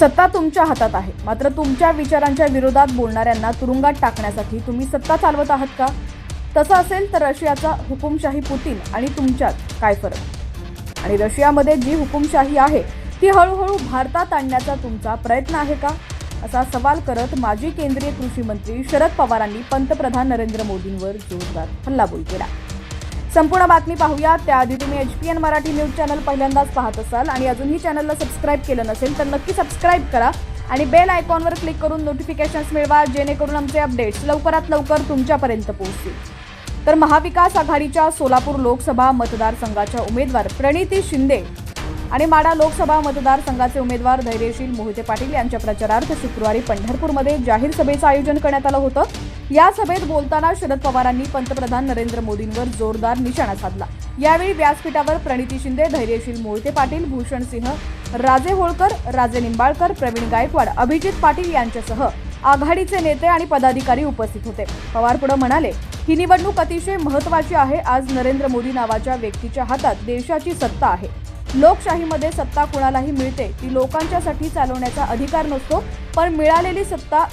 सत्ता तुमच्या हातात आहे. मात्र तुमच्या विचारांच्या विरोधात बोलणाऱ्यांना तुरुंगात टाकण्यासाठी तुम्ही सत्ता चालवत आहात का? तसं असेल तर रशियाचा हुकुमशाही पुतीन आणि तुमच्यात काय फरक? आणि रशियामध्ये जी हुकुमशाही आहे ती हळूहळू भारतात आणण्याचा तुमचा प्रयत्न आहे का? असा सवाल करत माजी केंद्रीय कृषी मंत्री शरद पवारांनी पंतप्रधान नरेंद्र मोदींवर जोरदार हल्लाबोल केला. संपूर्ण बातमी पाहूया त्याआधी तुम्ही H P N Marathi news channel पहिल्यांदाच पाहत असाल आणि अजूनही चॅनलला सबस्क्राईब केलं नसेल तर नक्की सबस्क्राईब करा आणि बेल आयकॉनवर क्लिक करून नोटिफिकेशन्स मिळवा जेणेकरून आमचे अपडेट्स लवकरात लवकर तुमच्यापर्यंत पोहोचतील. तर महाविकास आघाडीच्या सोलापूर लोकसभा मतदारसंघाच्या उमेदवार प्रणिती शिंदे आणि माडा लोकसभा मतदारसंघाचे उमेदवार धैर्यशील मोहिते पाटील यांच्या प्रचारार्थ शुक्रवारी पंढरपूरमध्ये जाहीर सभेचं आयोजन करण्यात आलं होतं. या सभेत बोलताना शरद पवारांनी पंतप्रधान नरेंद्र मोदींवर जोरदार निशाणा साधला. यावेळी व्यासपीठावर प्रणिती शिंदे धैर्यशील मोहिते पाटील भूषण सिंह राजे होळकर राजे निंबाळकर प्रवीण गायकवाड अभिजित पाटील यांच्यासह आघाडीचे नेते आणि पदाधिकारी उपस्थित होते. पवार पुढे म्हणाले ही निवडणूक अतिशय महत्वाची आहे. आज नरेंद्र मोदी नावाच्या व्यक्तीच्या हातात देशाची सत्ता आहे. लोकशाहीमध्ये सत्ता कुणालाही मिळते ती लोकांच्यासाठी चालवण्याचा अधिकार नसतो पण मिळालेली सत्ता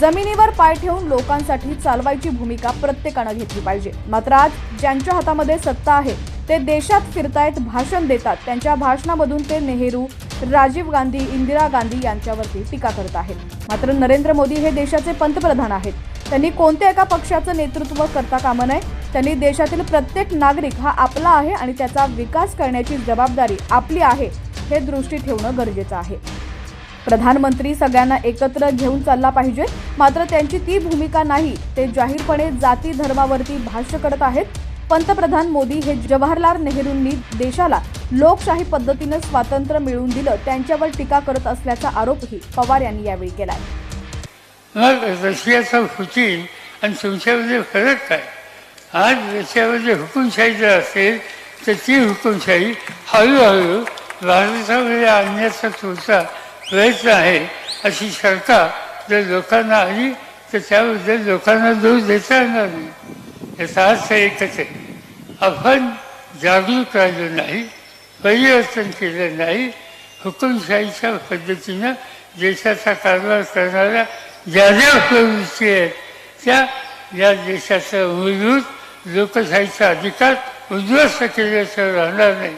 जमिनीवर पाय ठेवून लोकांसाठी चालवायची भूमिका प्रत्येकानं घेतली पाहिजे. मात्र आज ज्यांच्या हातामध्ये सत्ता आहे ते देशात फिरतायत भाषण देतात. त्यांच्या भाषणामधून ते नेहरू राजीव गांधी इंदिरा गांधी यांच्यावरती टीका करत आहेत. मात्र नरेंद्र मोदी हे देशाचे पंतप्रधान आहेत. त्यांनी कोणत्या एका पक्षाचं नेतृत्व करता कामा नये त्यांनी देशातील प्रत्येक नागरिक हा आपला आहे आणि त्याचा विकास करण्याची जबाबदारी आपली आहे हे दृष्टी ठेवणं गरजेचं आहे. प्रधानमंत्री सगळ्यांना एकत्र घेऊन चालला पाहिजे. मात्र त्यांची ती भूमिका नाही ते जाहीरपणे जाती धर्मावरती भाष्य करत आहेत. पंतप्रधान मोदी हे जवाहरलाल नेहरूंनी देशाला लोकशाही पद्धतीनं स्वातंत्र्य मिळवून दिलं त्यांच्यावर टीका करत असल्याचा आरोपही पवार यांनी यावेळी केला मग रशियाचा पुतीन आणि तुमच्यामध्ये फरक काय? आज रशियामध्ये हुकुमशाही जर असेल तर ती हुकुमशाही हळूहळू भारतामध्ये आणण्याचा तुमचा प्रयत्न आहे अशी शंका जर लोकांना आली तर त्याबद्दल लोकांना दोष देता येणार नाही. याचा अर्थ एकच आहे. आपण जागरूक राहिलो नाही परिवर्तन केलं नाही हुकुमशाहीच्या पद्धतीनं देशाचा कारभार करणाऱ्या ज्या ज्या प्रवृत्ती आहेत त्या या देशाचा मूलभूत लोकशाहीचा अधिकार उद्ध्वस्त केल्याशिवाय राहणार नाही.